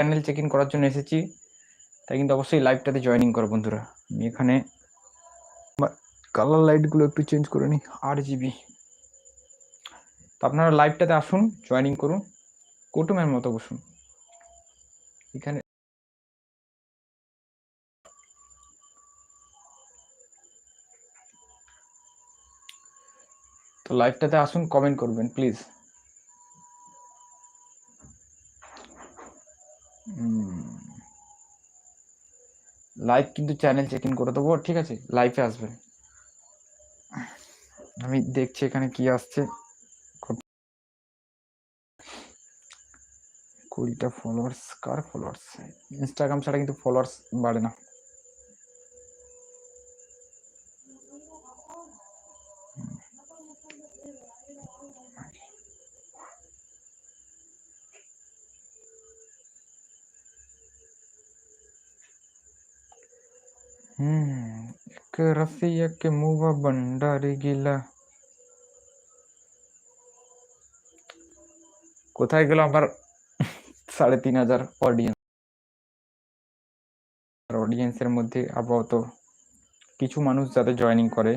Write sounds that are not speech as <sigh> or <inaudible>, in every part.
Channel check in করার জন্য এসেছি। তাই কিন্তু অবশ্যই লাইভটাতে জয়েনিং করো বন্ধুরা। আমি এখানে কালার লাইটগুলো একটু চেঞ্জ করে নিই আট জিবি তো আপনারা লাইভটাতে আসুন জয়েনিং করুন কুটুমের মতো বসুন। এখানে তো লাইভটাতে আসুন কমেন্ট করবেন প্লিজ লাইভ কিন্তু চ্যানেল চেক ইন করে দেবো, ঠিক আছে? লাইভে আসবে। আমি দেখছি এখানে কি আসছে। কুড়িটা ফলোয়ার্স কার ফলোয়ার্স ইনস্টাগ্রাম ছাড়া কিন্তু ফলোয়ার্স বাড়ে না। हम्म एक रसिया के मुवा भंडारी গিলা কোথায় গেল আমার সাড়ে তিন হাজার অডিয়েন্স অডিয়েন্সের মধ্যে আপাতত কিছু মানুষ যাতে জয়েনিং করে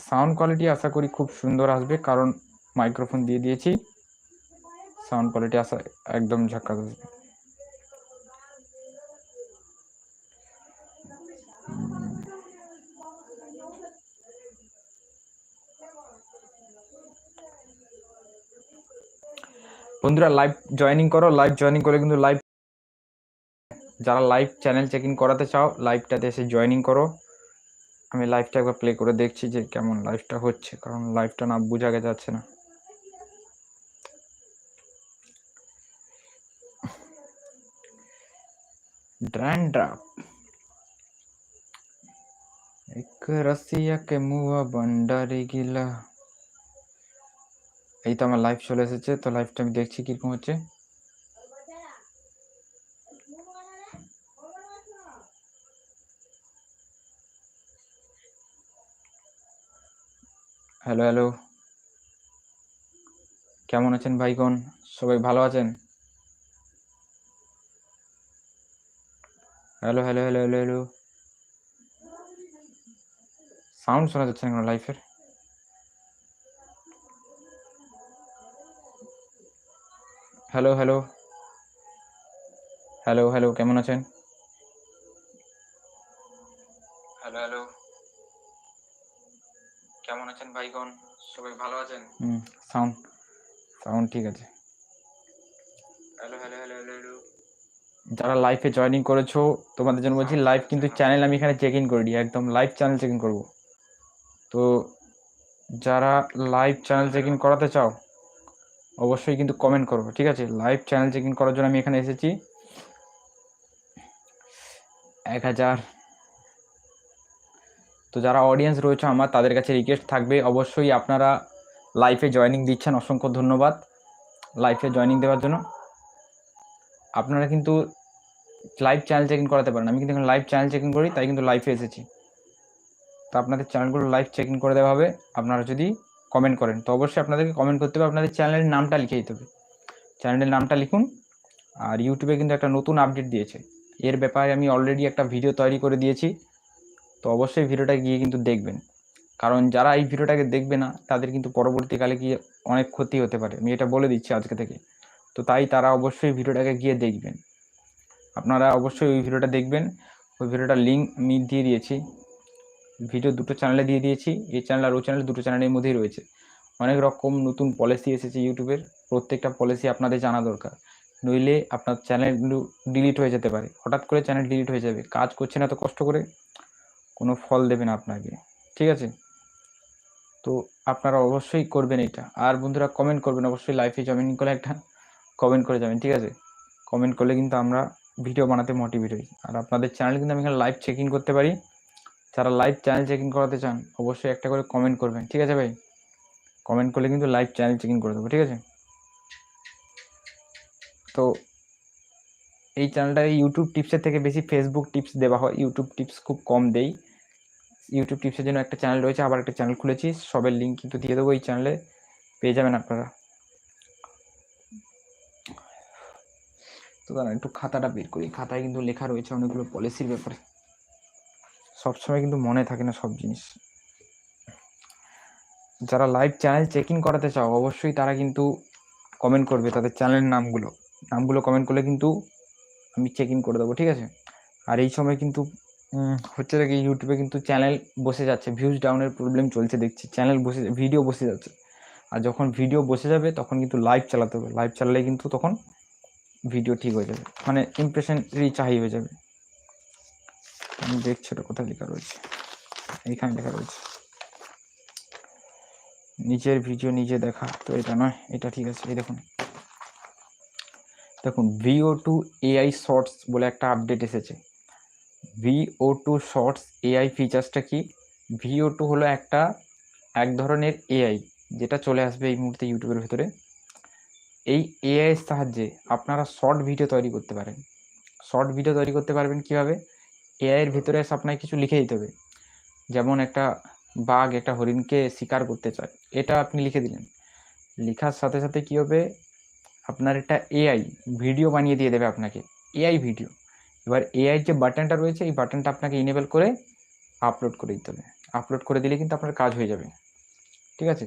সাউন্ড কোয়ালিটি আশা করি খুব সুন্দর আসবে কারণ মাইক্রোফোন দিয়ে দিয়েছি সাউন্ড কোয়ালিটি আসা একদম ঝাক্কাস আসবে বন্ধুরা লাইভ জয়নিং করো লাইভ জয়নিং করে কিন্তু লাইভ যারা লাইভ চ্যানেল চেক ইন করাতে চাও লাইভটাতে এসে জয়নিং করো। আমি লাইভটা একবার প্লে করে দেখছি যে কেমন লাইভটা হচ্ছে, কারণ লাইভটা না বোঝা যাচ্ছে না। ড্যান্ড্রাফ एक रसिया के मुआ भंडारी गिला। এই তো আমার লাইভ চলে এসেছে, তো লাইভটা আমি দেখছি কীরকম হচ্ছে। হ্যালো হ্যালো কেমন আছেন ভাইগণ? সবাই ভালো আছেন? Hello hello hello hello hello sound শোনা যাচ্ছে না লাইফের হ্যালো হ্যালো হ্যালো হ্যালো কেমন আছেন? হ্যালো হ্যালো কেমন আছেন ভাইগণ? সবাই ভালো আছেন? হুম সাউন্ড সাউন্ড ঠিক আছে। হ্যালো হ্যালো হ্যালো হ্যালো যারা লাইভে জয়েনিং করেছ তোমাদের জন্য বলছি লাইভ কিন্তু চ্যানেল আমি এখানে চেক ইন করে দিই একদম লাইভ চ্যানেল চেক ইন করব। তো যারা লাইভ চ্যানেল চেক ইন করাতে চাও অবশ্যই কিন্তু কমেন্ট করব, ঠিক আছে? লাইভ চ্যানেল চেক ইন করার জন্য আমি এখানে এসেছি। এক হাজার। তো যারা অডিয়েন্স রয়েছে আমার, তাদের কাছে রিকোয়েস্ট থাকবে। অবশ্যই আপনারা লাইফে জয়নিং দিচ্ছেন, অসংখ্য ধন্যবাদ। লাইফে জয়নিং দেওয়ার জন্য। আপনারা কিন্তু লাইভ চ্যানেল চেক ইন করাতে পারেন। আমি কিন্তু এখন লাইভ চ্যানেল চেক ইন করি, তাই কিন্তু লাইভে এসেছি। তো আপনাদের চ্যানেলগুলো লাইভ চেক ইন করে দেওয়া হবে। আপনারা যদি কমেন্ট করেন। তো অবশ্যই আপনাদেরকে কমেন্ট করতে হবে। আপনাদের চ্যানেলের নামটা লিখে দিতে হবে। চ্যানেলের নামটা লিখুন। আর ইউটিউবে কিন্তু একটা নতুন আপডেট দিয়েছে। এর ব্যাপারে আমি অলরেডি একটা ভিডিও তৈরি করে দিয়েছি। তো অবশ্যই ভিডিওটা গিয়ে কিন্তু দেখবেন। কারণ যারা এই ভিডিওটাকে দেখবে না, তাদের কিন্তু পরবর্তীকালে গিয়ে অনেক ক্ষতি হতে পারে। আমি এটা বলে দিচ্ছি আজকে থেকে। তো তাই তারা অবশ্যই ভিডিওটাকে গিয়ে দেখবেন। আপনারা অবশ্যই ওই ভিডিওটা দেখবেন। ওই ভিডিওটার লিঙ্ক আমি দিয়ে দিয়েছি। ভিডিও দুটো চ্যানেলে দিয়ে দিয়েছি। এই চ্যানেল আর ওই চ্যানেল দুটো চ্যানেলের মধ্যেই রয়েছে। অনেক রকম নতুন পলিসি এসেছে ইউটিউবের প্রত্যেকটা পলিসি আপনাদের জানা দরকার। নইলে আপনার চ্যানেলগুলো ডিলিট হয়ে যেতে পারে। হঠাৎ করে চ্যানেল ডিলিট হয়ে যাবে। কাজ করছে না তো কষ্ট করে কোনো ফল দেবে না আপনাকে। ঠিক আছে? তো আপনারা অবশ্যই করবেন এটা। আর বন্ধুরা কমেন্ট করবেন। অবশ্যই লাইফে জয়েন করে একটা কমেন্ট করে যাবেন। ঠিক আছে? কমেন্ট করলে কিন্তু আমরা ভিডিও বানাতে মোটিভেট হই। আর আপনাদের চ্যানেল কিন্তু আমি এখানে লাইভ চেক ইন করতে পারি। যারা লাইভ চ্যানেল চেকিং করাতে চান, অবশ্যই একটা করে কমেন্ট করবেন, ঠিক আছে ভাই? কমেন্ট করলে কিন্তু লাইভ চ্যানেল চেকিং করে দেবো, ঠিক আছে? তো এই চ্যানেলটা ইউটিউব টিপসের থেকে বেশি ফেসবুক টিপস দেওয়া হয়। ইউটিউব টিপস খুব কম দেই। ইউটিউব টিপসের জন্য একটা চ্যানেল রয়েছে, আবার একটা চ্যানেল খুলেছি, সবের লিঙ্ক কিন্তু দিয়ে দেবো এই চ্যানেলে পেয়ে যাবেন আপনারা। তো দাঁড়া একটু খাতাটা বের করি। খাতায় কিন্তু লেখা রয়েছে অনেকগুলো পলিসির ব্যাপারে। সবসময় কিন্তু মনে থাকে না সব জিনিস। যারা লাইভ চ্যানেল চেক ইন করাতে চাও, অবশ্যই তারা কিন্তু কমেন্ট করবে তাদের চ্যানেলের নামগুলো। নামগুলো কমেন্ট করলে কিন্তু আমি চেক ইন করে দেবো, ঠিক আছে? আর এই সময় কিন্তু হচ্ছে কি ইউটিউবে কিন্তু চ্যানেল বসে যাচ্ছে ভিউজ ডাউনের প্রবলেম চলছে, দেখছি চ্যানেল বসে ভিডিও বসে যাচ্ছে। আর যখন ভিডিও বসে যাবে, তখন কিন্তু লাইভ চালাতে হবে। লাইভ চালালে কিন্তু তখন ভিডিও ঠিক হয়ে যাবে মানে ইমপ্রেশন রিচ হাই হয়ে যাবে। আমি দেখছি ওটা কোথায় লেখা রয়েছে। এইখানে লেখা রয়েছে। নিজের ভিডিও নিজে দেখা। তো এটা নয়, এটা ঠিক আছে, এই দেখুন। দেখুন ভিও টু এআই শর্টস বলে একটা আপডেট এসেছে। ভিও টু শর্টস এআই ফিচার্সটা কি? ভিও টু হলো একটা, এক ধরনের এআই যেটা চলে আসবে এই মুহূর্তে ইউটিউবের ভেতরে। এই এআইয়ের সাহায্যে আপনারা শর্ট ভিডিও তৈরি করতে পারেন। শর্ট ভিডিও তৈরি করতে পারবেন কীভাবে? এআই এর ভেতরে আপনাকে কিছু লিখে দিতে হবে। যেমন একটা বাঘ একটা হরিণকে শিকার করতে চায়, এটা আপনি লিখে দিলেন। লেখার সাথে সাথে কী হবে? আপনার একটা এআই ভিডিও বানিয়ে দিয়ে দেবে আপনাকে। এআই ভিডিও এবার এআই যে বাটনটা রয়েছে, এই বাটনটা আপনাকে ইনেবল করে আপলোড করে দিতে হবে। আপলোড করে দিলে কিন্তু আপনার কাজ হয়ে যাবে। ঠিক আছে?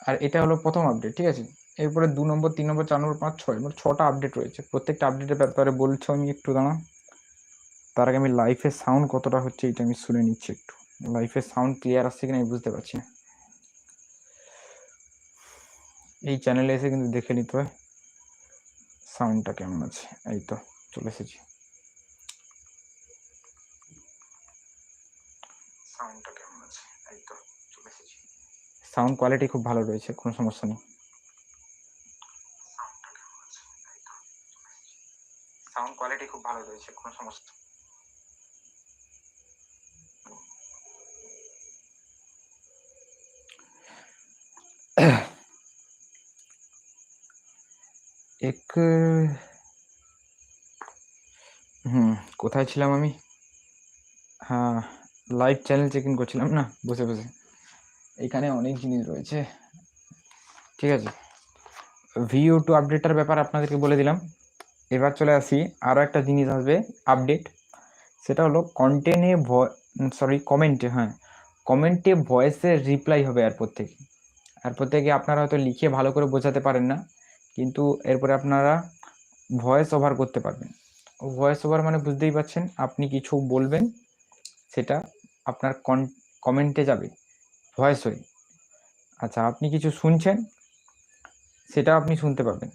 আর এটা হলো প্রথম আপডেট ঠিক আছে? এরপরে দু নম্বর, তিন নম্বর, চার নম্বর, পাঁচ, ছয় মোট ছটা আপডেট রয়েছে। প্রত্যেকটা আপডেটের ব্যাপারে বলছো আমি একটু দাঁড়া তার আগে আমি লাইফের সাউন্ড কতটা হচ্ছে এটা আমি শুনে নিচ্ছি একটু। লাইফের সাউন্ড ক্লিয়ার আসছে কিনা আমি বুঝতে পারছি না। এই চ্যানেলে এসে কিন্তু দেখে নিতে হয় সাউন্ডটা কেমন আছে। এই তো, চলে এসেছি। কেমন আছে? এই তো সাউন্ড কোয়ালিটি খুব ভালো রয়েছে, কোনো সমস্যা নেই। সাউন্ড কোয়ালিটি খুব ভালো রয়েছে, কোনো সমস্যা এক, হুম, কোথায় ছিলাম আমি? হ্যাঁ লাইভ চ্যানেল চেক ইন করছিলাম না? বসে বসে। এখানে অনেক জিনিস রয়েছে। ঠিক আছে। ভিও টু আপডেটটার ব্যাপার আপনাদেরকে বলে দিলাম। এবার চলে আসি। আরও একটা জিনিস আসবে আপডেট সেটা হলো কন্টেন্টে সরি কমেন্টে হ্যাঁ। কমেন্টে ভয়েসের রিপ্লাই হবে এরপর থেকে। এরপর থেকে আপনারা হয়তো লিখে ভালো করে বোঝাতে পারেন না। কিন্তু এরপরে আপনারা ভয়েস ওভার করতে পারবেন। ভয়েস ওভার মানে বুঝতেই পারছেন আপনি কিছু বলবেন, সেটা আপনার কমেন্টে যাবে ভয়েস হয়ে। আচ্ছা আপনি কিছু শুনছেন সেটা আপনি শুনতে পাবেন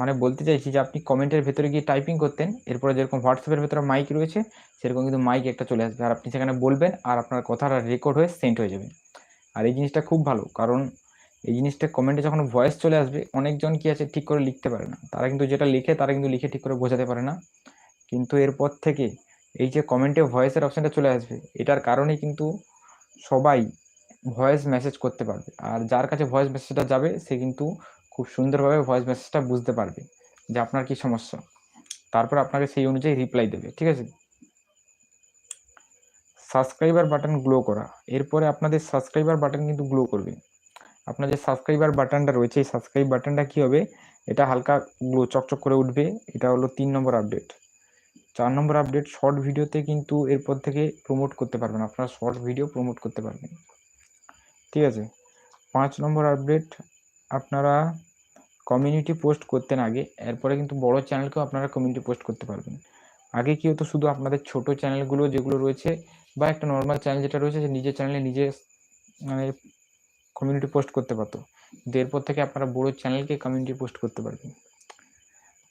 মানে বলতে চাইছি যে আপনি কমেন্টের ভেতরে গিয়ে টাইপিং করতেন, এরপরে যেরকম হোয়াটসঅ্যাপের ভেতরে মাইক রয়েছে, সেরকম কিন্তু মাইক একটা চলে আসবে। আর আপনি সেখানে বলবেন, আর আপনার কথাটা রেকর্ড হয়ে সেন্ড হয়ে যাবে। আর এই জিনিসটা খুব ভালো, কারণ এই জিনিসটা কমেন্টে যখন ভয়েস চলে আসবে, অনেকজন কি আছে ঠিক করে লিখতে পারে না। তারা কিন্তু যেটা লিখে, তারা কিন্তু লিখে ঠিক করে বোঝাতে পারে না। কিন্তু এরপর থেকে এই যে কমেন্টে ভয়েসের অপশানটা চলে আসবে, এটার কারণেই কিন্তু সবাই ভয়েস মেসেজ করতে পারবে। আর যার কাছে ভয়েস মেসেজটা যাবে, সে কিন্তু খুব সুন্দরভাবে ভয়েস মেসেজটা বুঝতে পারবে যে আপনার কি সমস্যা। তারপর আপনাকে সেই অনুযায়ী রিপ্লাই দেবে, ঠিক আছে? সাবস্ক্রাইবার বাটন গ্লো করা। এরপরে আপনাদের সাবস্ক্রাইবার বাটন কিন্তু গ্লো করবে। আপনার যে সাবস্ক্রাইবার বাটনটা রয়েছে, এই সাবস্ক্রাইব বাটনটা কি হবে? এটা হালকা গ্লো, চকচক করে উঠবে। এটা হলো তিন নম্বর আপডেট চার নম্বর আপডেট শর্ট ভিডিওতে কিন্তু এরপর থেকে প্রমোট করতে পারবেন। আপনারা শর্ট ভিডিও প্রমোট করতে পারবেন। ঠিক আছে? পাঁচ নম্বর আপডেট আপনারা কমিউনিটি পোস্ট করতেন আগে। এরপরে কিন্তু বড় চ্যানেলকেও আপনারা কমিউনিটি পোস্ট করতে পারবেন। আগে কি হতো, শুধু আপনাদের ছোট চ্যানেলগুলো যেগুলো রয়েছে, বা একটা নর্মাল চ্যানেল যেটা রয়েছে নিজের চ্যানেলে নিজে মানে কমিউনিটি পোস্ট করতে পারতো। কিন্তু এরপর থেকে আপনারা বড় চ্যানেলকে কমিউনিটি পোস্ট করতে পারবেন।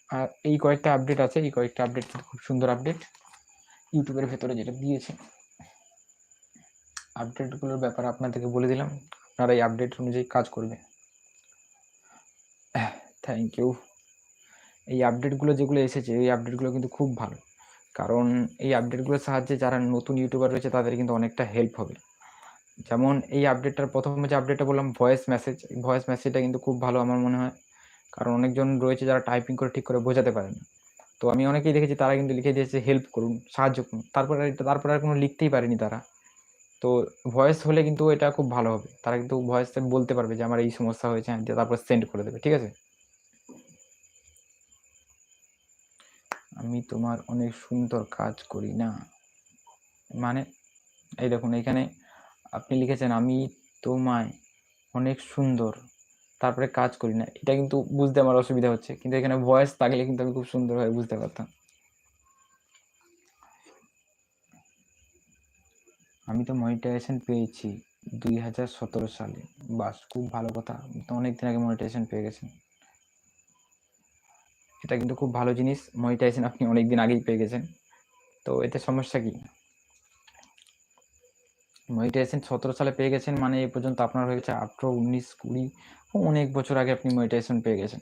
আর এই কয়েকটা আপডেট আছে। এই কয়েকটা আপডেট কিন্তু খুব সুন্দর আপডেট ইউটিউবের ভেতরে যেটা দিয়েছে। আপডেটগুলোর ব্যাপারে আপনাদেরকে বলে দিলাম। আপনারা এই আপডেট অনুযায়ী কাজ করবে। থ্যাংক ইউ এই আপডেটগুলো যেগুলো এসেছে, এই আপডেটগুলো কিন্তু খুব ভালো। কারণ এই আপডেটগুলোর সাহায্যে যারা নতুন ইউটিউবার রয়েছে, তাদের কিন্তু অনেকটা হেল্প হবে। যেমন এই আপডেটটার প্রথম যে আপডেটটা বললাম ভয়েস মেসেজ ভয়েস মেসেজটা কিন্তু খুব ভালো আমার মনে হয়। কারণ অনেকজন রয়েছে যারা টাইপিং করে ঠিক করে বোঝাতে পারে না। তো আমি অনেকেই দেখেছি তারা কিন্তু লিখে দিয়েছে হেল্প করুন, সাহায্য করুন। তারপরে তারপরে আর কোনো লিখতেই পারেনি তারা। তো ভয়েস হলে কিন্তু এটা খুব ভালো হবে। তারা কিন্তু ভয়েসে বলতে পারবে যে, আমার এই সমস্যা হয়েছে হ্যাঁ দিয়ে তারপর সেন্ড করে দেবে। ঠিক আছে? আমি তোমার অনেক সুন্দর কাজ করি না। মানে এই দেখুন, এখানে আপনি লিখেছেন, আমি তোমায় অনেক সুন্দর। তারপরে কাজ করি না। এটা কিন্তু বুঝতে আমার অসুবিধা হচ্ছে। কিন্তু এখানে ভয়েস থাকলে কিন্তু আমি খুব সুন্দরভাবে বুঝতে পারতাম। আমি তো মনিটাইজেশন পেয়েছি দুই হাজার সতেরো সালে। বাস, খুব ভালো কথা। তো অনেক দিন আগে মনিটাইজেশন পেয়ে গেছেন। এটা কিন্তু খুব ভালো জিনিস। মনিটাইজেশন আপনি অনেক দিন আগেই পেয়ে গেছেন। তো এতে সমস্যা কি? মনিটাইজেশন সতেরো সালে পেয়ে গেছেন মানে এ পর্যন্ত আপনার হয়ে গেছে আঠেরো, উনিশ, কুড়ি, অনেক বছর আগে আপনি মনিটাইজেশন পেয়ে গেছেন।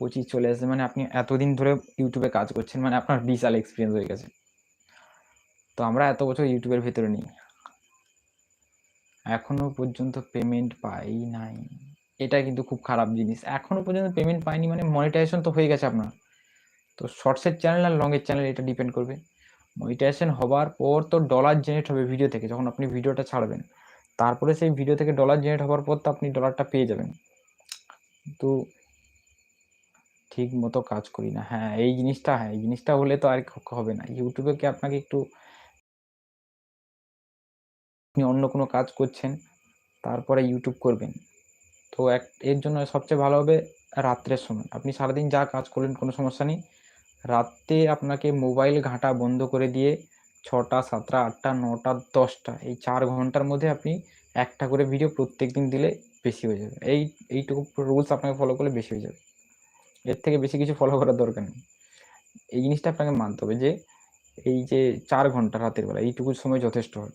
পঁচিশ চলে আসছে মানে আপনি এতদিন ধরে ইউটিউবে কাজ করছেন মানে আপনার বিশাল এক্সপিরিয়েন্স হয়ে গেছে। তো আমরা এত বছর ইউটিউবের ভিতরে নিই। এখনও পর্যন্ত পেমেন্ট পাই নাই। এটা কিন্তু খুব খারাপ জিনিস। এখনও পর্যন্ত পেমেন্ট পাইনি মানে মনিটাইজেশন তো হয়ে গেছে আপনার। তো শর্টসের চ্যানেল আর লংয়ের চ্যানেল এটা ডিপেন্ড করবে। মনিটাইজেশন হবার পর তো ডলার জেনারেট হবে ভিডিও থেকে, যখন আপনি ভিডিওটা ছাড়বেন। তারপরে সেই ভিডিও থেকে ডলার জেনারেট হওয়ার পর তো আপনি ডলারটা পেয়ে যাবেন। তো ঠিক মতো কাজ করি না। হ্যাঁ এই জিনিসটা হ্যাঁ এই জিনিসটা হলে তো আর হবে না। ইউটিউবে কি আপনাকে একটু আপনি অন্য কোনো কাজ করছেন, তারপরে ইউটিউব করবেন। তো এক, এর জন্য সবচেয়ে ভালো হবে রাত্রের সময়। আপনি সারাদিন যা কাজ করলেন, কোনো সমস্যা নেই। রাত্রে আপনাকে মোবাইল ঘাঁটা বন্ধ করে দিয়ে ছটা, সাতটা, আটটা, নটা, দশটা, এই চার ঘণ্টার মধ্যে আপনি একটা করে ভিডিও প্রত্যেক দিন দিলে বেশি হয়ে যাবে। এই, এইটুকু রুলস আপনাকে ফলো করলে বেশি হয়ে যাবে। এর থেকে বেশি কিছু ফলো করার দরকার নেই। এই জিনিসটা আপনাকে মানতে হবে যে, এই যে চার ঘণ্টা রাতের বেলা, এইটুকু সময় যথেষ্ট হয়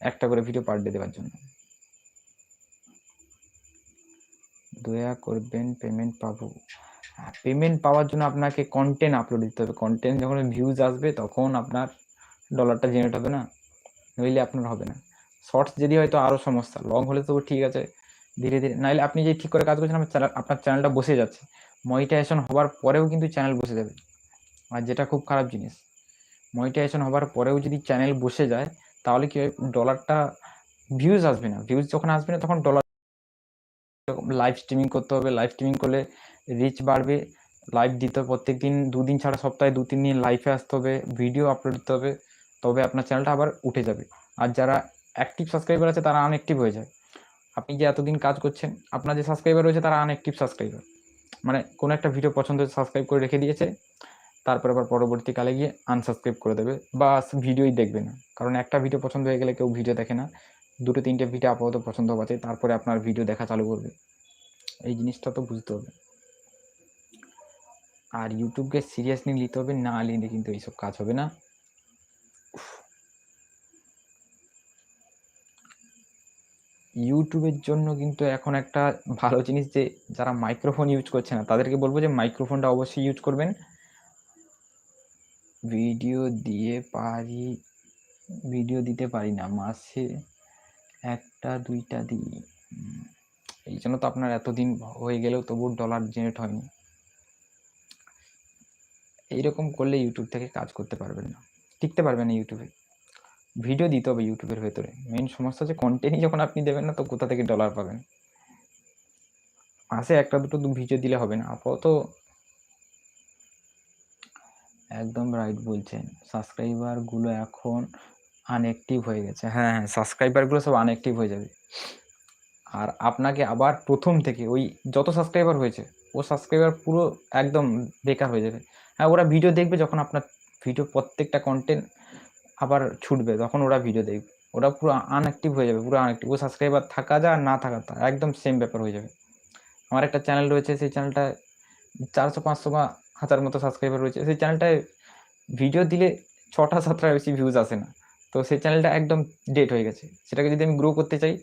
একটা করে ভিডিও পার ডে দেওয়ার জন্য। দয়া করবেন পেমেন্ট পাবো। পেমেন্ট পাওয়ার জন্য আপনাকে কন্টেন্ট আপলোড দিতে হবে। কন্টেন্ট যখন ভিউজ আসবে তখন আপনার ডলারটা জেনারেট হবে না, নইলে আপনার হবে না। শর্টস যদি হয়তো আরও সমস্যা লং হলে তো ঠিক আছে, ধীরে ধীরে। নাইলে আপনি যে ঠিক করে কাজ করছেন আপনার চ্যানেলটা বসে যাচ্ছে। মনিটাইজেশন হওয়ার পরেও কিন্তু চ্যানেল বসে যাবে। আর যেটা খুব খারাপ জিনিস মনিটাইজেশন হওয়ার পরেও যদি চ্যানেল বসে যায়, তাহলে কি ডলারটা ভিউজ আসবে না। ভিউজ যখন আসবে না, তখন ডলার লাইভ স্ট্রিমিং করতে হবে। লাইভ স্ট্রিমিং করলে রিচ বাড়বে লাইভ দিতে হবে। প্রত্যেক দিন দুদিন ছাড়া সপ্তাহে দু তিন দিন লাইভে আসতে হবে ভিডিও আপলোড দিতে হবে, তবে আপনার চ্যানেলটা আবার উঠে যাবে। আর যারা অ্যাক্টিভ সাবস্ক্রাইবার আছে, তারা আনঅ্যাক্টিভ হয়ে যায়। আপনি যে এতদিন কাজ করছেন, আপনার যে সাবস্ক্রাইবার রয়েছে, তারা আনঅ্যাক্টিভ সাবস্ক্রাইবার মানে কোনো একটা ভিডিও পছন্দ হয়েছে সাবস্ক্রাইব করে রেখে দিয়েছে, তারপর আবার পরবর্তীকালে গিয়ে আনসাবস্ক্রাইব করে দেবে। বা ভিডিওই দেখবে না। কারণ একটা ভিডিও পছন্দ হয়ে গেলে কেউ ভিডিও দেখে না। দুটো তিনটে ভিডিও আপাতত পছন্দ আছে তারপরে আপনার ভিডিও দেখা চালু করবে। এই জিনিসটা তো বুঝতে হবে। আর ইউটিউবকে সিরিয়াসলি নিতে হবে? না নিলে কিন্তু এইসব কাজ হবে না। ইউটিউবের জন্য কিন্তু এখন একটা ভালো জিনিস যে, যারা মাইক্রোফোন ইউজ করছে না, তাদেরকে বলব যে মাইক্রোফোনটা অবশ্যই ইউজ করবেন। ভিডিও দিয়ে পারি ভিডিও দিতে পারি না। মাসে একটা, দুইটা দিই। এই জন্য তো আপনার এতদিন হয়ে গেলেও তবু ডলার জেনারেট হয়নি। এইরকম করলে ইউটিউব থেকে কাজ করতে পারবেন না। টিকতে পারবেন না ইউটিউবে ভিডিও দিতে হবে ইউটিউবের ভেতরে। মেন সমস্যা হচ্ছে কন্টেন্টই যখন আপনি দেবেন না, তো কোথা থেকে ডলার পাবেন? মাসে একটা দুটো দু ভিডিও দিলে হবে না। আপাতত একদম রাইট বলছেন। সাবস্ক্রাইবারগুলো এখন আনঅ্যাক্টিভ হয়ে গেছে। হ্যাঁ হ্যাঁ সাবস্ক্রাইবারগুলো সব আনঅ্যাক্টিভ হয়ে যাবে। আর আপনাকে আবার প্রথম থেকে ওই যত সাবস্ক্রাইবার হয়েছে, ও সাবস্ক্রাইবার পুরো একদম বেকার হয়ে যাবে। ওরা ভিডিও দেখবে যখন আপনার ভিডিও প্রত্যেকটা কন্টেন্ট আবার ছুটবে, তখন ওরা ভিডিও দেখবে। ওরা পুরো আনঅ্যাক্টিভ হয়ে যাবে, পুরো আনঅ্যাক্টিভ ও সাবস্ক্রাইবার থাকা যা না থাকা তা একদম সেম ব্যাপার হয়ে যাবে। আমার একটা চ্যানেল রয়েছে, সেই চ্যানেলটা চারশো, পাঁচশো বা হাজার মতো সাবস্ক্রাইবার রয়েছে। সেই চ্যানেলটায় ভিডিও দিলে ছটা, সাতটা বেশি ভিউজ আসে না। তো সেই চ্যানেলটা একদম ডেট হয়ে গেছে। সেটাকে যদি আমি গ্রো করতে চাই,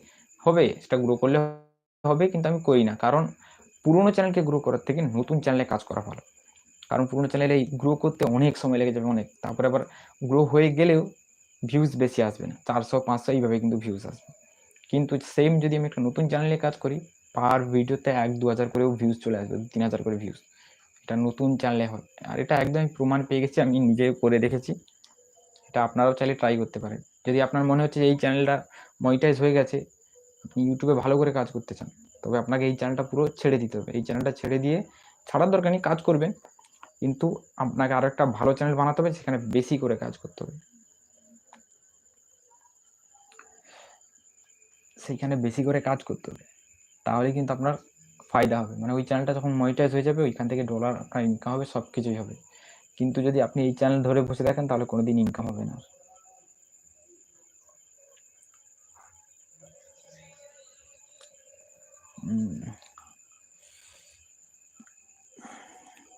হবে। সেটা গ্রো করলে হবে, কিন্তু আমি করি না। কারণ পুরোনো চ্যানেলকে গ্রো করার থেকে নতুন চ্যানেলে কাজ করা ভালো। কারণ পুরোনো চ্যানেলে এই গ্রো করতে অনেক সময় লেগে যাবে অনেক। তারপরে আবার গ্রো হয়ে গেলেও ভিউজ বেশি আসবে না। চারশো, পাঁচশো এইভাবে কিন্তু ভিউজ আসবে। কিন্তু সেম যদি আমি একটা নতুন চ্যানেলে কাজ করি পার ভিডিওতে এক, দু হাজার করেও ভিউজ চলে আসবে, তিন হাজার করে ভিউজ এটা নতুন চ্যানেলে হয়। আর এটা একদম প্রমাণ পেয়ে গেছি, আমি নিজে করে দেখেছি। এটা আপনারাও চাইলে ট্রাই করতে পারেন। যদি আপনার মনে হচ্ছে এই চ্যানেলটা মনিটাইজ হয়ে গেছে, আপনি ইউটিউবে ভালো করে কাজ করতে চান, তবে আপনাকে এই চ্যানেলটা পুরো ছেড়ে দিতে হবে। এই চ্যানেলটা ছেড়ে দিয়ে ছাড়ার দরকার নেই, কাজ করবেন। কিন্তু আপনাকে আরও একটা ভালো চ্যানেল বানাতে হবে সেখানে বেশি করে কাজ করতে হবে। সেইখানে বেশি করে কাজ করতে হবে। তাহলে কিন্তু আপনার ফায়দা হবে। মানে ওই চ্যানেলটা যখন মনিটাইজ হয়ে যাবে, ওইখান থেকে ডলার আপনার ইনকাম হবে সব কিছুই হবে। কিন্তু যদি আপনি এই চ্যানেল ধরে বসে থাকেন, তাহলে কোনোদিন ইনকাম হবে না।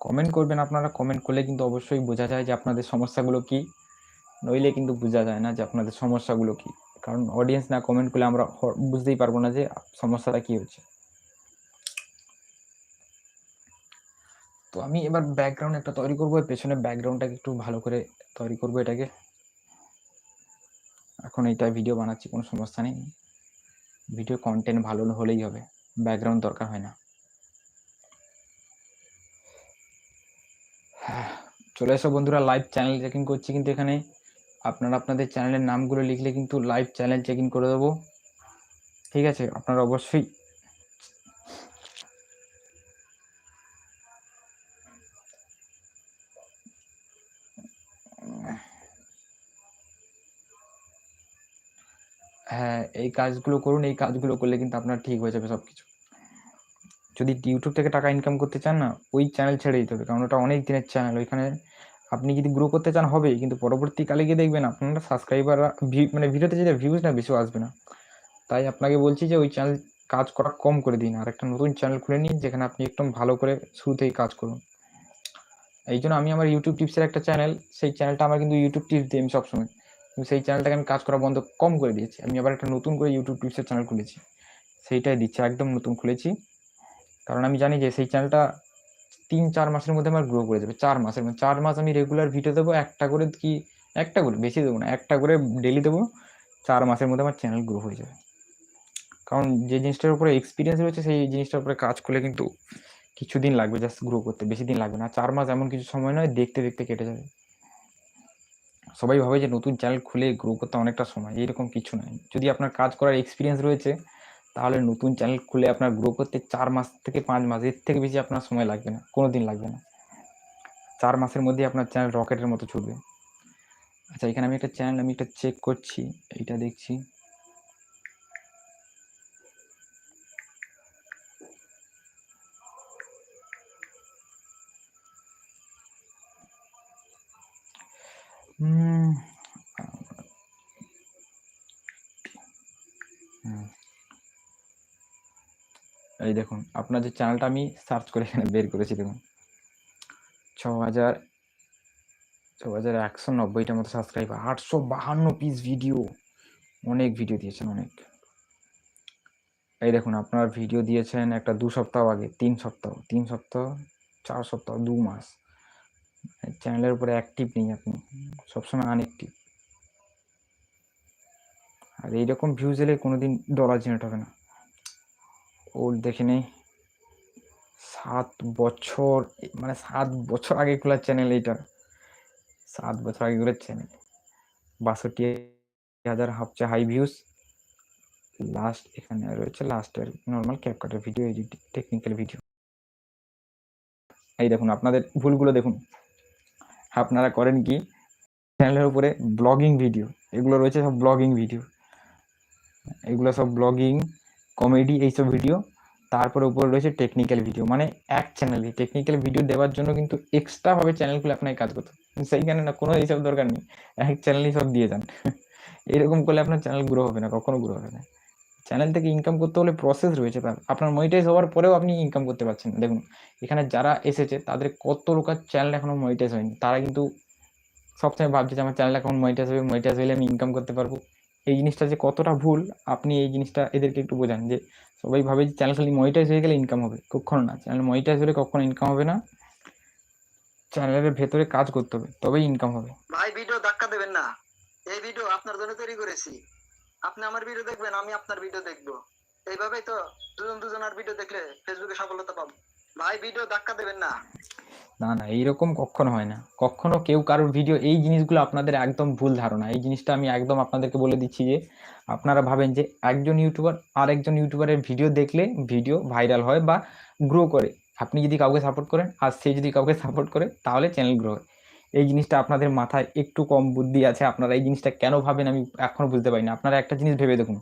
কমেন্ট করবেন আপনারা। কমেন্ট করলে কিন্তু অবশ্যই বোঝা যায় যে আপনাদের সমস্যাগুলো কি। নইলে কিন্তু বোঝা যায় না যে আপনাদের সমস্যাগুলো কি। কারণ অডিয়েন্স না কমেন্ট করলে আমরা বুঝতেই পারব না যে সমস্যাটা কি হচ্ছে। তো আমি এবার ব্যাকগ্রাউন্ড একটা তৈরি করব। পেছনে ব্যাকগ্রাউন্ডটাকে একটু ভালো করে তৈরি করব এটাকে। এখন এইটা ভিডিও বানাচ্ছি, কোনো সমস্যা নেই। ভিডিও কন্টেন্ট ভালো হলেই হবে। ব্যাকগ্রাউন্ড দরকার হয় না। চলে এসো বন্ধুরা লাইভ চ্যানেল চেকিং করছি কিন্তু এখানে। আপনারা আপনাদের চ্যানেলের নামগুলো লিখলে কিন্তু লাইভ চ্যানেল চেকিং করে দেবো। ঠিক আছে, আপনারা অবশ্যই হ্যাঁ এই কাজগুলো করুন, এই কাজগুলো করলে কিন্তু আপনার ঠিক হয়ে যাবে সব কিছু যদি ইউটিউব থেকে টাকা ইনকাম করতে চান না, ওই চ্যানেল ছেড়ে দিতে হবে। কারণ ওটা অনেক দিনের চ্যানেল ওইখানে আপনি যদি গ্রো করতে চান হবে কিন্তু পরবর্তীকালে গিয়ে দেখবেন আপনার সাবস্ক্রাইবার মানে ভিডিওতে যেটা ভিউজ না বেশি আসবে না। তাই আপনাকে বলছি যে ওই চ্যানেল কাজ করা কম করে দিন, আর একটা নতুন চ্যানেল খুলে নিন, যেখানে আপনি একদম ভালো করে শুরুতেই কাজ করুন। এই জন্য আমি আমার ইউটিউব টিপসের একটা চ্যানেল সেই চ্যানেলটা আমার কিন্তু ইউটিউব টিপস দিই আমি সবসময়, কিন্তু সেই চ্যানেলটাকে আমি কাজ করা বন্ধ কম করে দিয়েছি। আমি আবার একটা নতুন করে ইউটিউব টিপসের চ্যানেল খুলেছি। সেইটাই দিচ্ছি, একদম নতুন খুলেছি। কারণ আমি জানি যে সেই চ্যানেলটা তিন, চার মাসের মধ্যে আমার গ্রো করে যাবে চার মাসের মধ্যে, চার মাস আমি রেগুলার ভিডিও দেবো, একটা করে কি, একটা করে, বেশি দেবো না, একটা করে ডেলি দেবো, চার মাসের মধ্যে আমার চ্যানেল গ্রো হয়ে যাবে। কারণ যে জিনিসটার উপরে এক্সপিরিয়েন্স রয়েছে, সেই জিনিসটার উপরে কাজ করলে কিন্তু কিছুদিন লাগবে জাস্ট গ্রো করতে, বেশি দিন লাগবে না। চার মাস এমন কিছু সময় নয়, দেখতে দেখতে কেটে যাবে। সবাই ভাবে যে নতুন চ্যানেল খুলে গ্রো করতে অনেকটা সময় এরকম কিছু নয়। যদি আপনার কাজ করার এক্সপিরিয়েন্স রয়েছে তাহলে নতুন চ্যানেল খুলে আপনার গ্রো করতে চার মাস থেকে পাঁচ মাস, এর থেকে বেশি আপনার সময় লাগবে না কোনো দিন লাগবে না। চার মাসের মধ্যে আপনার চ্যানেল রকেটের মতো ছুটবে। আচ্ছা এখানে আমি একটা চ্যানেল আমি একটা চেক করছি, এইটা দেখছি। এই দেখুন, আপনার যে চ্যানেলটা আমি সার্চ করে এখানে বের করেছি, দেখুন। ছ হাজার ছ হাজার একশো নব্বইটার মতো সাবস্ক্রাইবার আটশো বাহান্ন পিস ভিডিও অনেক ভিডিও দিয়েছেন, অনেক। এই দেখুন, আপনার ভিডিও দিয়েছেন একটা দু সপ্তাহ আগে, তিন সপ্তাহ তিন সপ্তাহ, চার সপ্তাহ, দু মাস। চ্যানেলের উপরে অ্যাক্টিভ নেই আপনি, সবসময় আনএক্টিভ আর এইরকম ভিউজ এলে কোনোদিন ডলার জেনারেট হবে না। ওর দেখে নেই। সাত বছর মানে সাত বছর আগে খোলা চ্যানেল এইটা। সাত বছর আগে খোলা চ্যানেল বাষট্টি হাজার হাফচা হাই ভিউজ লাস্ট এখানে রয়েছে লাস্টের নর্মাল ক্যাপকাটের ভিডিও এডিটিং টেকনিক্যাল ভিডিও এই দেখুন, আপনাদের ভুলগুলো দেখুন। আপনারা করেন কি? চ্যানেলের উপরে ব্লগিং ভিডিও এগুলো রয়েছে সব ব্লগিং ভিডিও এগুলো সব ব্লগিং কমেডি এইসব ভিডিও তারপরে উপরে রয়েছে টেকনিক্যাল ভিডিও মানে এক চ্যানেলে টেকনিক্যাল ভিডিও দেওয়ার জন্য কিন্তু এক্সট্রা ভাবে চ্যানেল আপনাকে কাজ করতে সেইখানে না, কোনো এইসব দরকার নেই, এক চ্যানেলই সব দিয়ে যান। এরকম করলে আপনার চ্যানেল গ্রো হবে না, কখনো গ্রো হবে না। চ্যানেল থেকে ইনকাম করতে হলে প্রসেস রয়েছে তার। আপনার মনিটাইজ হওয়ার পরেও আপনি ইনকাম করতে পারছেন দেখুন, এখানে যারা এসেছে, তাদের কত লোকের চ্যানেল এখনও মনিটাইজ হয়নি। তারা কিন্তু সবসময় ভাবছে যে আমার চ্যানেল এখন মনিটাইজ হবে মনিটাইজ হলে আমি ইনকাম করতে পারব। এই জিনিসটা যে কতটা ভুল, আপনি এই জিনিসটা এদেরকে একটু বোঝান যে সবাই ভাবে যে চ্যানেল খালি মনিটাইজ হয়ে গেলে ইনকাম হবে। কখনো না চ্যানেল মনিটাইজ হলে কখনো ইনকাম হবে না। চ্যানেলের ভেতরে কাজ করতে হবে, তবেই ইনকাম হবে। ভাই ভিডিও ধাক্কা দেবেন না। এই ভিডিও আপনার জন্য তৈরি করেছি। আপনি আমার ভিডিও দেখবেন, আমি আপনার ভিডিও দেখব। এইভাবেই তো দুজন দুজনের ভিডিও দেখলে ফেসবুকে সফলতা পাবো। ভাই ভিডিও ধাক্কা দেবেন না। না না, এইরকম কখনো হয় না। কখনো কেউ কারোর ভিডিও এই জিনিসগুলো আপনাদের একদম ভুল ধারণা। এই জিনিসটা আমি একদম আপনাদেরকে বলে দিচ্ছি যে, আপনারা ভাবেন যে একজন ইউটিউবার আর একজন ইউটিউবারের ভিডিও দেখলে ভিডিও ভাইরাল হয় বা গ্রো করে। আপনি যদি কাউকে সাপোর্ট করেন আর সে যদি কাউকে সাপোর্ট করে, তাহলে চ্যানেল গ্রো হয়। এই জিনিসটা আপনাদের মাথায় একটু কম বুদ্ধি আছে। আপনারা এই জিনিসটা কেন ভাবেন আমি এখনও বুঝতে পারি না আপনারা একটা জিনিস ভেবে দেখুন।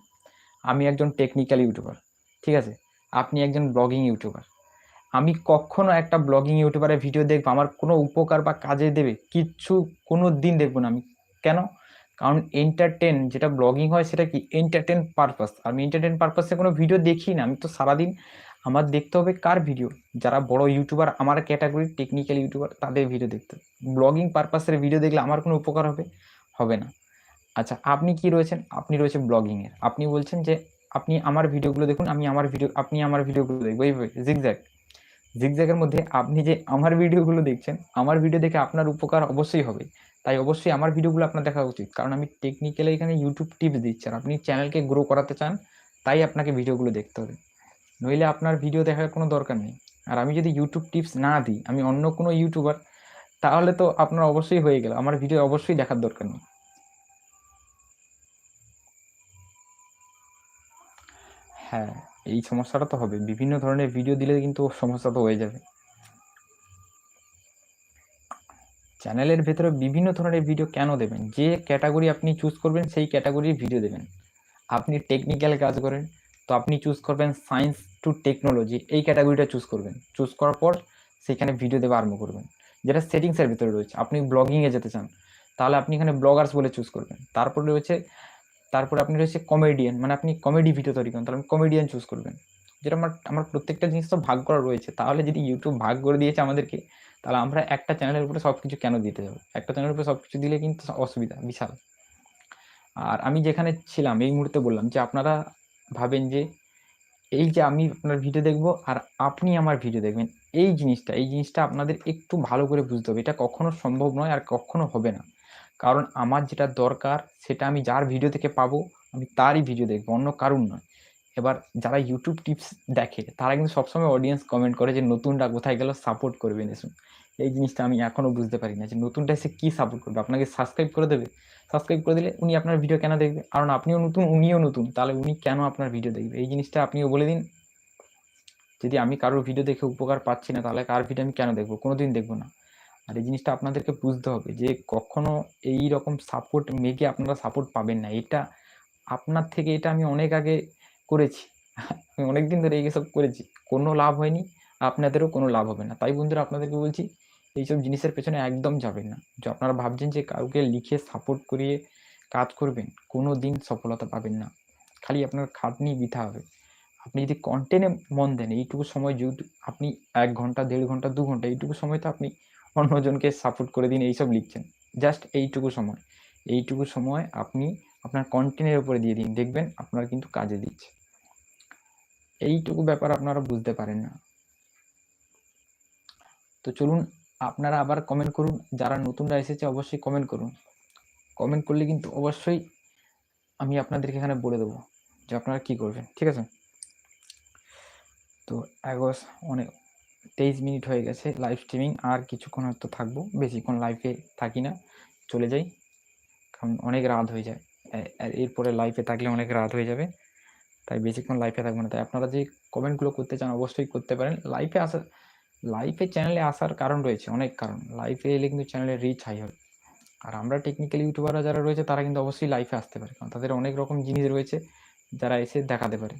আমি একজন টেকনিক্যাল ইউটিউবার ঠিক আছে? আপনি একজন ব্লগিং ইউটিউবার আমি কখনো একটা ব্লগিং ইউটিউবারের ভিডিও দেখব, আমার কোনো উপকার বা কাজে দেবে কিচ্ছু কোনো দিন দেখব না আমি। কেন? কারণ এন্টারটেন যেটা ব্লগিং হয় সেটা কি? এন্টারটেন পারপাস আমি এন্টারটেন পারপাসে কোনো ভিডিও দেখি না, আমি তো সারাদিন আমার দেখতে হবে কার ভিডিও যারা বড় ইউটিউবার আমার ক্যাটাগরির টেকনিক্যাল ইউটিউবার তাদের ভিডিও দেখতে। ব্লগিং পারপাসের ভিডিও দেখলে আমার কোনো উপকার হবে? হবে না। আচ্ছা আপনি কি রয়েছেন? আপনি রয়েছে ব্লগিংয়ের আপনি বলছেন যে, আপনি আমার ভিডিওগুলো দেখুন, আমি আমার ভিডিও আপনি আমার ভিডিওগুলো দেখব এইভাবে জিগজ্যাগ জিগজ্যাগের মধ্যে আপনি যে আমার ভিডিওগুলো দেখছেন, আমার ভিডিও দেখে আপনার উপকার অবশ্যই হবে। তাই অবশ্যই আমার ভিডিওগুলো আপনার দেখা উচিত। কারণ আমি টেকনিক্যালি এখানে ইউটিউব টিপস দিচ্ছি আর আপনি চ্যানেলকে গ্রো করাতে চান, তাই আপনাকে ভিডিওগুলো দেখতে হবে। নইলে আপনার ভিডিও দেখার কোনো দরকার নেই। আর আমি যদি ইউটিউব টিপস না দিই, আমি অন্য কোনো ইউটিউবার তাহলে তো আপনার অবশ্যই হয়ে গেল। আমার ভিডিও অবশ্যই দেখার দরকার নেই। হ্যাঁ। এই সমস্যাটা তো হবে। বিভিন্ন ধরনের ভিডিও দিলে কিন্তু সমস্যা তো হয়ে যাবে। চ্যানেলের ভেতরে বিভিন্ন ধরনের ভিডিও কেন দেবেন? যে ক্যাটাগরি আপনি চুজ করবেন, সেই ক্যাটাগরির ভিডিও দেবেন। আপনি টেকনিক্যাল কাজ করেন, তো আপনি চুজ করবেন সায়েন্স টু টেকনোলজি এই ক্যাটাগরিটা চুজ করবেন। চুজ করার পর সেখানে ভিডিও দেওয়া আরম্ভ করবেন। যেটা সেটিংসের ভিতরে রয়েছে। আপনি ব্লগিংয়ে যেতে চান, তাহলে আপনি এখানে ব্লগার্স বলে চুজ করবেন। তারপরে রয়েছে তারপরে আপনি রয়েছে কমেডিয়ান মানে আপনি কমেডি ভিডিও তৈরি করেন, তাহলে আপনি কমেডিয়ান চুজ করবেন। যেটা আমার আমার প্রত্যেকটা জিনিস তো ভাগ করা রয়েছে, তাহলে যদি ইউটিউব ভাগ করে দিয়েছে আমাদেরকে, তাহলে আমরা একটা চ্যানেলের উপরে সব কিছু কেন দিতে যাব? একটা চ্যানেলের উপরে সব কিছু দিলে কিন্তু অসুবিধা, বিশাল। আর আমি যেখানে ছিলাম, এই মুহূর্তে বললাম যে আপনারা ভাবেন যে, এই যে আমি আপনার ভিডিও দেখব আর আপনি আমার ভিডিও দেখবেন, এই জিনিসটা এই জিনিসটা আপনাদের একটু ভালো করে বুঝতে হবে। এটা কখনো সম্ভব নয় আর কখনো হবে না। কারণ আমার যেটা দরকার, সেটা আমি যার ভিডিও থেকে পাবো, আমি তারই ভিডিও দেখব, অন্য কারুর নয়। এবার যারা ইউটিউব টিপস দেখে, তারা কিন্তু সবসময় অডিয়েন্স কমেন্ট করে যে, নতুনটা কোথায় গেল? সাপোর্ট করবেন, এসুন। এই জিনিসটা আমি এখনও বুঝতে পারি না যে, নতুনটা এসে কী সাপোর্ট করবে? আপনাকে সাবস্ক্রাইব করে দেবে। সাবস্ক্রাইব করে দিলে উনি আপনার ভিডিও কেন দেখবে? কারণ আপনিও নতুন, উনিও নতুন, তাহলে উনি কেন আপনার ভিডিও দেখবে? এই জিনিসটা আপনিও বলে দিন। যদি আমি কারোর ভিডিও দেখে উপকার পাচ্ছি না, তাহলে কার ভিডিও আমি কেন দেখব? কোনো দিন দেখব না। আর এই জিনিসটা আপনাদেরকে বুঝতে হবে যে কখনো এই রকম সাপোর্ট মেকে আপনারা সাপোর্ট পাবেন না। এটা আপনার থেকে এটা আমি অনেক আগে করেছি। <laughs> আমি অনেক দিন ধরে এইসব করেছি। কোনো লাভ হয়নি, আপনাদেরও কোনো লাভ হবে না। তাই বন্ধুরা, আপনাদেরকে বলছি, এইসব জিনিসের পেছনে একদম যাবেন না। যে আপনারা ভাবছেন যে কাউকে লিখে সাপোর্ট করিয়ে কাজ করবেন, কোনো দিন সফলতা পাবেন না। খালি আপনার খাটনি বৃথা হবে। আপনি যদি কন্টেন্টে মন দেন, এইটুকু সময় যেহেতু আপনি এক ঘণ্টা, দেড় ঘণ্টা, দু ঘণ্টা, এইটুকু সময় তো আপনি অন্যজনকে সাপোর্ট করে দিন, এইসব লিখছেন। জাস্ট এইটুকু সময়। এইটুকু সময় আপনি আপনার কন্টেন্টের উপরে দিয়ে দিন। দেখবেন আপনার কিন্তু কাজে দিচ্ছে। এইটুকু ব্যাপার আপনারা বুঝতে পারেন না। তো চলুন, আপনারা আবার কমেন্ট করুন। যারা নতুনরা এসেছে, অবশ্যই কমেন্ট করুন। কমেন্ট করলে কিন্তু অবশ্যই আমি আপনাদেরকে এখানে বলে দেবো যে আপনারা কি করবেন। ঠিক আছে? তো এগোস অনেক তেইশ মিনিট হয়ে গেছে লাইভ স্ট্রিমিং আর কিছুক্ষণ হয়তো থাকব, বেশিক্ষণ লাইভে থাকি না, চলে যাই। কারণ অনেক রাত হয়ে যায়। এরপরে লাইভে থাকলে অনেক রাত হয়ে যাবে, তাই বেশিক্ষণ লাইফে থাকব না। তাই আপনারা যে কমেন্টগুলো করতে চান, অবশ্যই করতে পারেন। লাইভে আসা লাইভে চ্যানেলে আসার কারণ রয়েছে, অনেক কারণ। লাইভে এলে কিন্তু চ্যানেলের রিচ হাই হবে আর আমরা টেকনিক্যাল ইউটিউবাররা যারা রয়েছে, তারা কিন্তু অবশ্যই লাইফে আসতে পারে, কারণ তাদের অনেক রকম জিনিস রয়েছে, যারা এসে দেখাতে পারে।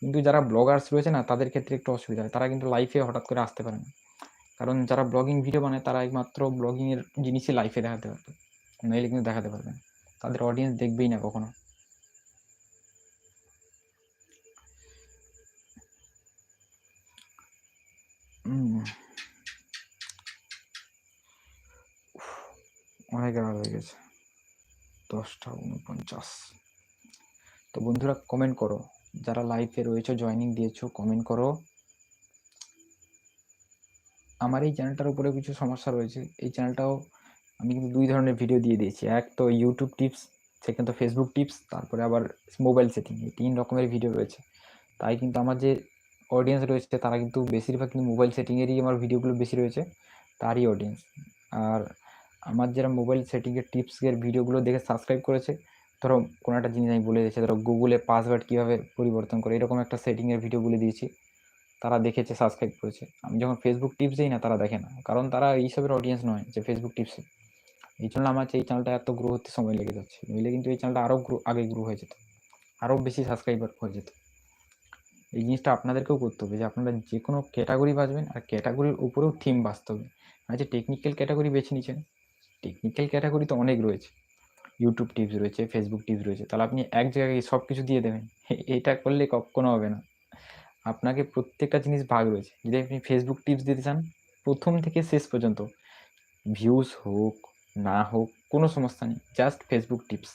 কিন্তু যারা ব্লগার্স রয়েছে না, তাদের ক্ষেত্রে একটু অসুবিধা হয়। তারা কিন্তু লাইফে হঠাৎ করে আসতে পারে না। কারণ যারা ব্লগিং ভিডিও বানায়, তারা একমাত্র ব্লগিংয়ের জিনিসই লাইফে দেখাতে পারবে। নইলে কিন্তু দেখাতে পারবে না। তাদের অডিয়েন্স দেখবেই না কখনো। অনেক রাত হয়ে গেছে। দশটা উনপঞ্চাশ। তো বন্ধুরা কমেন্ট করো। যারা লাইভে রয়েছে জয়েনিং দিয়েছ কমেন্ট করো। আমার এই চ্যানেলটার উপরে কিছু সমস্যা রয়েছে। এই চ্যানেলটাও আমি কিন্তু দুই ধরনের ভিডিও দিয়ে দিয়েছি। এক তো ইউটিউব টিপস সেকেন্ড তো ফেসবুক টিপস তারপরে আবার মোবাইল সেটিং এই তিন রকমের ভিডিও রয়েছে। তাই কিন্তু আমার যে অডিয়েন্স রয়েছে, তারা কিন্তু বেশিরভাগ কিন্তু মোবাইল সেটিংয়েরই আমার ভিডিওগুলো বেশি রয়েছে, তারই অডিয়েন্স আর আমার যারা মোবাইল সেটিংয়ের টিপসের ভিডিওগুলো দেখে সাবস্ক্রাইব করেছে ধরো কোনো একটা জিনিস আমি বলে দিয়েছি, ধরো গুগলে পাসওয়ার্ড কীভাবে পরিবর্তন করে, এরকম একটা সেটিংয়ের ভিডিও বলে দিয়েছি। তারা দেখেছে সাবস্ক্রাইব করেছে। আমি যখন ফেসবুক টিপস দিই না, তারা দেখে না। কারণ তারা এইসবের অডিয়েন্স নয় যে ফেসবুক টিপসে এই জন্য আমার এই চ্যানেলটা এত গ্রো হতে সময় লেগে যাচ্ছে। নইলে কিন্তু এই চ্যানেলটা আরও গ্রো আগে গ্রো হয়ে যেত। আরও বেশি সাবস্ক্রাইবার হয়ে যেত। এই জিনিসটা আপনাদেরকেও করতে হবে যে আপনারা যে কোনো ক্যাটাগরি বাঁচবেন আর ক্যাটাগরির উপরেও থিম বাঁচতে হবে। আচ্ছা টেকনিক্যাল ক্যাটাগরি বেছে নিচ্ছেন টেকনিক্যাল ক্যাটাগরি তো অনেক রয়েছে। ইউটিউব টিপস রয়েছে ফেসবুক টিপস রয়েছে, তাহলে আপনি এক জায়গায় সব কিছু দিয়ে দেবেন। এটা করলে কখনো হবে না। আপনাকে প্রত্যেকটা জিনিস ভাগ রয়েছে। যদি আপনি ফেসবুক টিপস দিতে চান, প্রথম থেকে শেষ পর্যন্ত ভিউজ হোক, না হোক, কোনো সমস্যা নেই জাস্ট ফেসবুক টিপস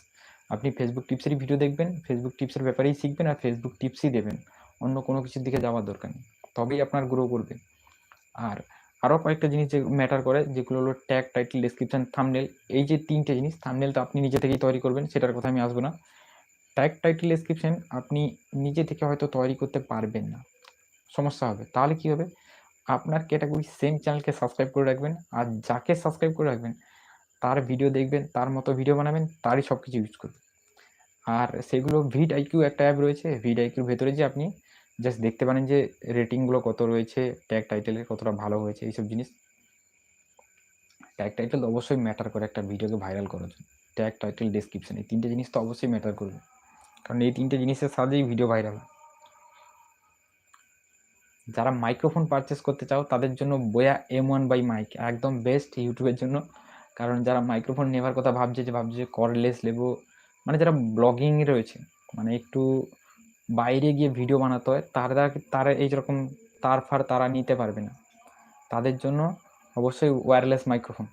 আপনি ফেসবুক টিপসেরই ভিডিও দেখবেন ফেসবুক টিপসের ব্যাপারেই শিখবেন আর ফেসবুক টিপসই দেবেন। অন্য কোনো কিছুর দিকে যাওয়ার দরকার নেই। তবেই আপনার গ্রো করবে। আর আরও কয়েকটা জিনিস যে ম্যাটার করে, যেগুলো হলো ট্যাগ টাইটেল ডেসক্রিপশন থামনেল এই যে তিনটে জিনিস থামনেল তো আপনি নিজে থেকেই তৈরি করবেন, সেটার কথা আমি আসব না। ট্যাগ টাইটেল ডেসক্রিপশন আপনি নিজে থেকে হয়তো তৈরি করতে পারবেন না। সমস্যা হবে। তাহলে কি হবে? আপনার ক্যাটাগরি সেম চ্যানেলকে সাবস্ক্রাইব করে রাখবেন, আর যাকে সাবস্ক্রাইব করে রাখবেন, তার ভিডিও দেখবেন, তার মতো ভিডিও বানাবেন, তারই সব কিছু ইউজ করবেন। আর সেগুলো ভিড আইকিউ একটা অ্যাপ রয়েছে ভিড আইকিউর ভেতরে যে আপনি জাস্ট দেখতে পারেন যে রেটিংগুলো কত রয়েছে ট্যাগ টাইটেলের কতটা ভালো হয়েছে, এইসব জিনিস। ট্যাগ টাইটেল অবশ্যই ম্যাটার করে একটা ভিডিওকে ভাইরাল করার জন্য। ট্যাগ টাইটেল ডেসক্রিপশন এই তিনটে জিনিস তো অবশ্যই ম্যাটার করবে। কারণ এই তিনটে জিনিসের সাহায্যেই ভিডিও ভাইরাল হয়। যারা মাইক্রোফোন পারচেস করতে চাও, তাদের জন্য Boya M one by mic একদম বেস্ট ইউটিউবের জন্য। কারণ যারা মাইক্রোফোন নেওয়ার কথা ভাবছে যে ভাবছে যে কর্ডলেস নেব মানে যারা ব্লগিংয়ে রয়েছে মানে একটু বাইরে গিয়ে ভিডিও বানাতে হয়, তারা তারা এই রকম তার ফার তারা নিতে পারবে না। তাদের জন্য অবশ্যই ওয়্যারলেস মাইক্রোফোন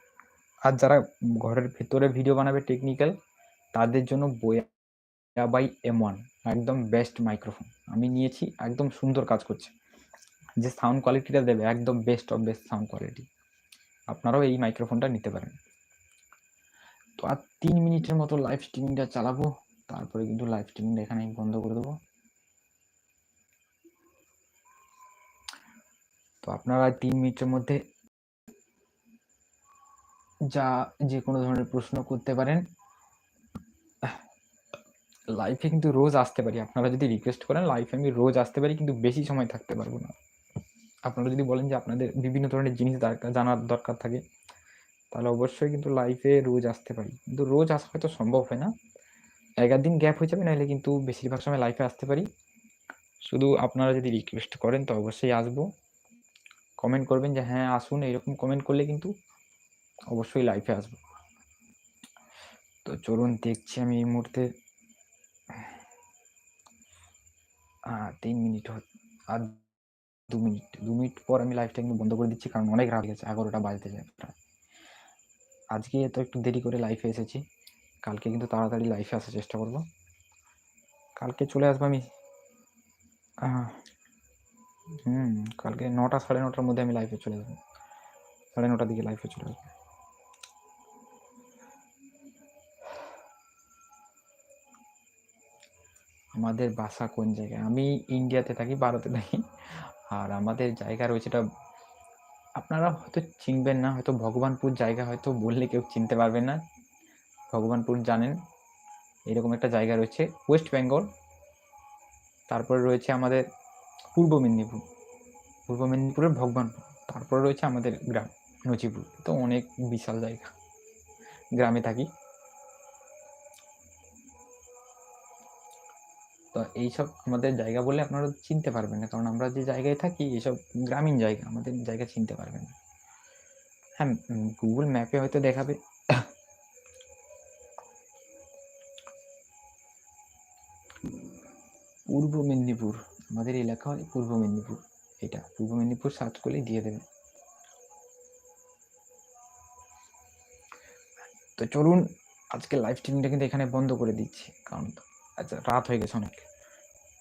আর যারা ঘরের ভেতরে ভিডিও বানাবে টেকনিক্যাল তাদের জন্য বোয়া বাই এম ওয়ান একদম বেস্ট মাইক্রোফোন আমি নিয়েছি, একদম সুন্দর কাজ করছে। যে সাউন্ড কোয়ালিটিটা দেবে, একদম best of best sound quality আপনারাও এই মাইক্রোফোনটা নিতে পারেন। তো আর তিন মিনিটের মতো লাইভ স্ট্রিমিংটা চালাবো, তারপরে কিন্তু লাইভ স্ট্রিমিংটা এখানে বন্ধ করে দেবো। তো আপনারা তিন মিনিটের মধ্যে যা যে কোনো ধরনের প্রশ্ন করতে পারেন। লাইফে কিন্তু রোজ আসতে পারি। আপনারা যদি রিকোয়েস্ট করেন লাইফে আমি রোজ আসতে পারি, কিন্তু বেশি সময় থাকতে পারব না। আপনারা যদি বলেন যে আপনাদের বিভিন্ন ধরনের জিনিস দরকার, জানার দরকার থাকে, তাহলে অবশ্যই কিন্তু লাইফে রোজ আসতে পারি। কিন্তু রোজ আসা হয়তো সম্ভব হয় না। এগার দিন গ্যাপ হয়ে যাবে, নাহলে কিন্তু বেশিরভাগ সময় লাইফে আসতে পারি। শুধু আপনারা যদি রিকোয়েস্ট করেন, তো অবশ্যই আসব। কমেন্ট করবেন যে হ্যাঁ আসুন এরকম কমেন্ট করলে কিন্তু অবশ্যই লাইফে আসব। তো চলুন দেখছি আমি এই মুহূর্তে। হ্যাঁ তিন মিনিট আর দু মিনিট দু মিনিট পর আমি লাইফটা কিন্তু বন্ধ করে দিচ্ছি, কারণ অনেক রাত গেছে, এগারোটা বাজতে যায় প্রায়। আজকে তো একটু দেরি করে লাইফে এসেছি, কালকে কিন্তু তাড়াতাড়ি লাইফে আসার চেষ্টা করব। কালকে চলে আসব আমি। হুম, কালকে নটা, সাড়ে নটার মধ্যে আমি লাইফে চলে যাব। সাড়ে নটার দিকে লাইফে চলে আসব আমাদের বাসা কোন জায়গায়? আমি ইন্ডিয়াতে থাকি, ভারতে থাকি। আর আমাদের জায়গা রয়েছে এটা, আপনারা হয়তো চিনবেন না, হয়তো ভগবানপুর জায়গা হয়তো বললে কেউ চিনতে পারবেন না। ভগবানপুর জানেন, এরকম একটা জায়গা রয়েছে, ওয়েস্ট বেঙ্গল। তারপরে রয়েছে আমাদের পূর্ব মেদিনীপুর। পূর্ব মেদিনীপুরের ভগবানপুর তারপরে রয়েছে আমাদের গ্রাম নজিপুর তো অনেক বিশাল জায়গা। গ্রামে থাকি। তো এইসব আমাদের জায়গা বলে আপনারা চিনতে পারবেন না, কারণ আমরা যে জায়গায় থাকি, এইসব গ্রামীণ জায়গা, আমাদের জায়গা চিনতে পারবেন না। হ্যাঁ গুগল ম্যাপে হয়তো দেখাবে। পূর্ব মেদিনীপুর। আমাদের এলাকা হলে পূর্ব মেদিনীপুর। এটা পূর্ব মেদিনীপুর সার্চ করলেই দিয়ে দেবে। তো চলুন, আজকে লাইভ স্ট্রিমিংটা কিন্তু এখানে বন্ধ করে দিচ্ছি। কারণ আচ্ছা রাত হয়ে গেছে অনেক।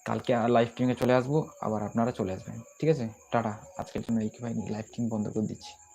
কালকে আর লাইভ স্ট্রিমে চলে আসব, আবার আপনারা চলে আসবেন। ঠিক আছে? টাটা। আজকের জন্য এই লাইভ স্ট্রিম বন্ধ করে দিচ্ছি।